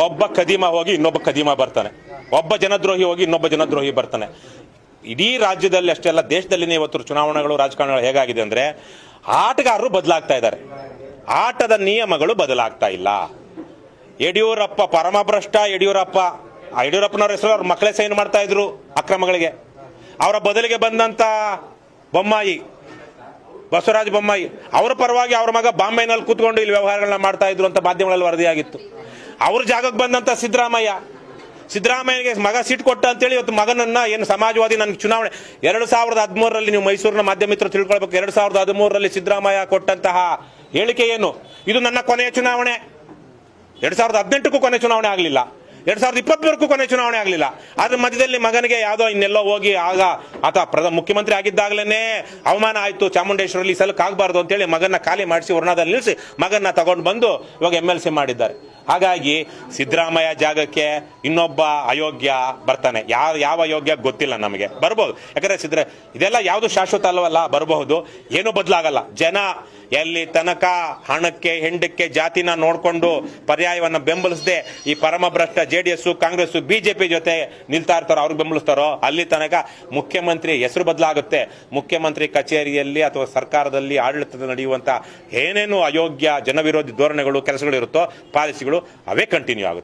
ಒಬ್ಬ ಕದೀಮ ಹೋಗಿ ಇನ್ನೊಬ್ಬ ಕದೀಮ ಬರ್ತಾನೆ. ಒಬ್ಬ ಜನದ್ರೋಹಿ ಹೋಗಿ ಇನ್ನೊಬ್ಬ ಜನದ್ರೋಹಿ ಬರ್ತಾನೆ. ಇಡೀ ರಾಜ್ಯದಲ್ಲಿ ಅಷ್ಟೇ ಅಲ್ಲ, ದೇಶದಲ್ಲಿನೇ ಇವತ್ತು ಚುನಾವಣೆಗಳು, ರಾಜಕಾರಣಗಳು ಹೇಗಾಗಿದೆ ಅಂದ್ರೆ, ಆಟಗಾರರು ಬದಲಾಗ್ತಾ ಇದ್ದಾರೆ. ಆಟದ ನಿಯಮಗಳು ಬದಲಾಗ್ತಾ ಇಲ್ಲ. ಯಡಿಯೂರಪ್ಪ ಪರಮಭ್ರಷ್ಟ, ಯಡಿಯೂರಪ್ಪ, ಯಡಿಯೂರಪ್ಪನವ್ರ ಹೆಸರು ಅವ್ರ ಮಕ್ಕಳೇ ಸೈನ್ ಮಾಡ್ತಾ ಇದ್ರು ಅಕ್ರಮಗಳಿಗೆ. ಅವರ ಬದಲಿಗೆ ಬಂದಂತ ಬೊಮ್ಮಾಯಿ, ಬಸವರಾಜ ಬೊಮ್ಮಾಯಿ, ಅವರ ಪರವಾಗಿ ಅವರ ಮಗ ಬಾಂಬೆನಲ್ಲಿ ಕೂತ್ಕೊಂಡು ಇಲ್ಲಿ ವ್ಯವಹಾರಗಳನ್ನ ಮಾಡ್ತಾ ಇದ್ರು ಅಂತ ಮಾಧ್ಯಮಗಳಲ್ಲಿ ವರದಿಯಾಗಿತ್ತು. ಅವ್ರ ಜಾಗಕ್ಕೆ ಬಂದಂತ ಸಿದ್ದರಾಮಯ್ಯ. ಸಿದ್ದರಾಮಯ್ಯಗೆ ಮಗ ಸೀಟ್ ಕೊಟ್ಟ ಅಂತೇಳಿ ಇವತ್ತು ಮಗನನ್ನ ಏನು ಸಮಾಜವಾದಿ ನನಗೆ ಚುನಾವಣೆ. ಎರಡು ಸಾವಿರದ ಹದಿಮೂರರಲ್ಲಿ ನೀವು ಮೈಸೂರಿನ ಮಾಧ್ಯಮಿತ್ರ ತಿಳ್ಕೊಳ್ಬೇಕು. ಎರಡು ಸಾವಿರದ ಹದಿಮೂರರಲ್ಲಿ ಸಿದ್ದರಾಮಯ್ಯ ಕೊಟ್ಟಂತಹ ಹೇಳಿಕೆ ಏನು? ಇದು ನನ್ನ ಕೊನೆಯ ಚುನಾವಣೆ. ಎರಡು ಸಾವಿರದ ಹದಿನೆಂಟಕ್ಕೂ ಕೊನೆ ಚುನಾವಣೆ ಆಗಲಿಲ್ಲ. ಎರಡ್ ಸಾವಿರದ ಇಪ್ಪತ್ಮೂರಕ್ಕೂ ಕೊನೆ ಚುನಾವಣೆ ಆಗಲಿಲ್ಲ. ಅದ್ರ ಮಧ್ಯದಲ್ಲಿ ಮಗನಿಗೆ ಯಾವುದೋ ಇನ್ನೆಲ್ಲೋ ಹೋಗಿ ಆಗ ಆತ ಪ್ರಧಾನ ಮುಖ್ಯಮಂತ್ರಿ ಆಗಿದ್ದಾಗಲೇ ಅವಮಾನ ಆಯಿತು. ಚಾಮುಂಡೇಶ್ವರಲ್ಲಿ ಈ ಸಲಕ್ಕೆ ಆಗಬಾರ್ದು ಅಂತೇಳಿ ಮಗನ ಖಾಲಿ ಮಾಡಿಸಿ ವರ್ಣದಲ್ಲಿ ನಿಲ್ಲಿಸಿ ಮಗನ್ನ ತಗೊಂಡು ಬಂದು ಇವಾಗ ಎಂ ಎಲ್ ಸಿ ಮಾಡಿದ್ದಾರೆ. ಹಾಗಾಗಿ ಸಿದ್ದರಾಮಯ್ಯ ಜಾಗಕ್ಕೆ ಇನ್ನೊಬ್ಬ ಅಯೋಗ್ಯ ಬರ್ತಾನೆ. ಯಾವ ಯಾವ ಅಯೋಗ್ಯ ಗೊತ್ತಿಲ್ಲ ನಮಗೆ. ಬರ್ಬೋದು. ಯಾಕಂದ್ರೆ ಸಿದ್ದರ ಇದೆಲ್ಲ ಯಾವುದು ಶಾಶ್ವತ ಅಲ್ಲವಲ್ಲ, ಬರಬಹುದು. ಏನೂ ಬದಲಾಗಲ್ಲ. ಜನ ಎಲ್ಲಿ ತನಕ ಹಣಕ್ಕೆ, ಹೆಂಡಕ್ಕೆ, ಜಾತಿನ ನೋಡಿಕೊಂಡು ಪರ್ಯಾಯವನ್ನು ಬೆಂಬಲಿಸದೆ ಈ ಪರಮಭ್ರಷ್ಟ J D S Congress BJP ಜೊತೆ ನಿಲ್ತಾ ಇರ್ತಾರೋ, ಅವ್ರಿಗೆ ಬೆಂಬಲಿಸ್ತಾರೋ, ಅಲ್ಲಿ ತನಕ ಮುಖ್ಯಮಂತ್ರಿ ಹೆಸರು ಬದಲಾಗುತ್ತೆ. ಮುಖ್ಯಮಂತ್ರಿ ಕಚೇರಿಯಲ್ಲಿ ಅಥವಾ ಸರ್ಕಾರದಲ್ಲಿ ಆಡಳಿತದ ನಡೆಯುವಂತ ಏನೇನು ಅಯೋಗ್ಯ ಜನವಿರೋಧಿ ಧೋರಣೆಗಳು, ಕೆಲಸಗಳು ಇರುತ್ತೋ, ಪಾಲಿಸಿಗಳು, ಅವೇ ಕಂಟಿನ್ಯೂ ಆಗುತ್ತೆ.